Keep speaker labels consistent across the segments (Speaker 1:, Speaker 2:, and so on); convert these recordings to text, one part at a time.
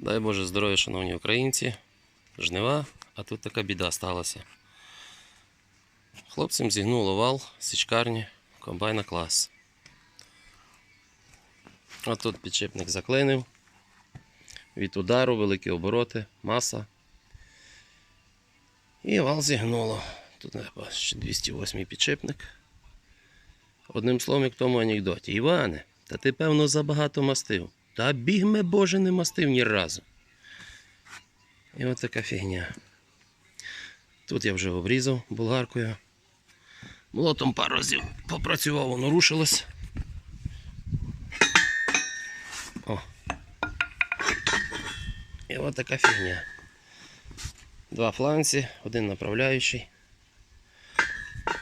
Speaker 1: Дай Боже здоров'я, шановні українці. Жнива, а тут така біда сталася. Хлопцям зігнуло вал січкарні комбайна клас. А тут підшипник заклинив. Від удару, великі обороти, маса. І вал зігнуло. Тут не ще 208 підшипник. Одним словом, як в тому анекдоті. Іване, та ти, певно, забагато мастив. Та бігме Боже не мастив ні разу. І от така фігня. Тут я вже обрізав болгаркою. Молотом пару разів попрацював, воно рушилось. О. І от така фігня. Два фланці, один направляючий.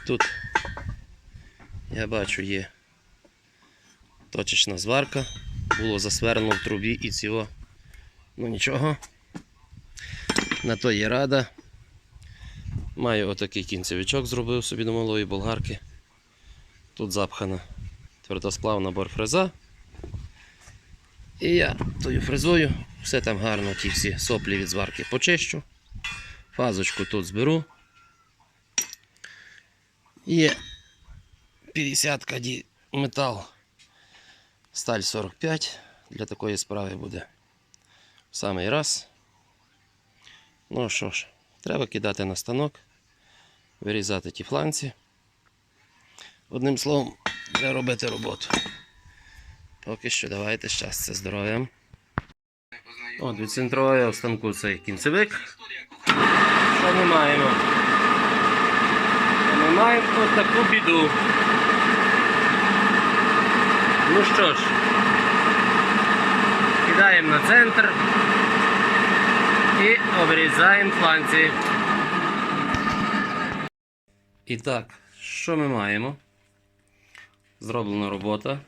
Speaker 1: Тут я бачу є точечна зварка. Було засвернено в трубі і цього. Ну нічого. На то є рада. Маю отакий кінцевичок зробив собі до малої болгарки. Тут запхана твердосплавна борфреза. І я тою фрезою все там гарно, ті всі соплі від зварки почищу. Фазочку тут зберу. Є 50 ді метал. Сталь 45 для такої справи буде в самий раз. Ну що ж, треба кидати на станок, вирізати ті фланці. Одним словом, треба робити роботу. Поки що давайте щастя, здоров'я. От відцентрую в станку цей кінцевик. Що ми маємо? Ми маємо таку біду. Ну що ж, кидаємо на центр і обрізаємо фланці. І так, що ми маємо? Зроблена робота.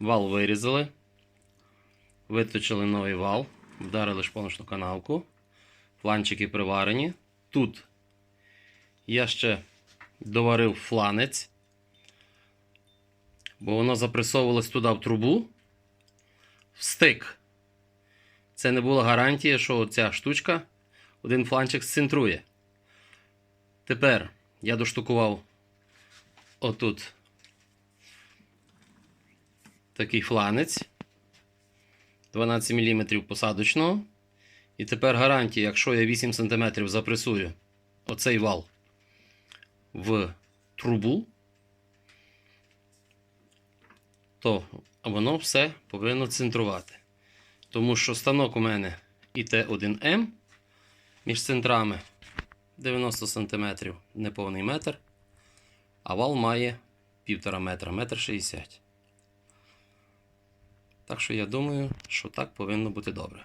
Speaker 1: Вал вирізали. Виточили новий вал, вдарили шпоночну канавку. Фланчики приварені. Тут я ще доварив фланець бо воно запресовувалось туди в трубу, в стик. Це не була гарантія, що ця штучка один фланчик зцентрує. Тепер я доштукував отут такий фланець 12 мм посадочного. І тепер гарантія, якщо я 8 см запресую оцей вал в трубу, то воно все повинно центрувати. Тому що станок у мене ІТ1М між центрами 90 см, неповний метр, а вал має 1,5 метра, 1,60 м. Так що я думаю, що так повинно бути добре.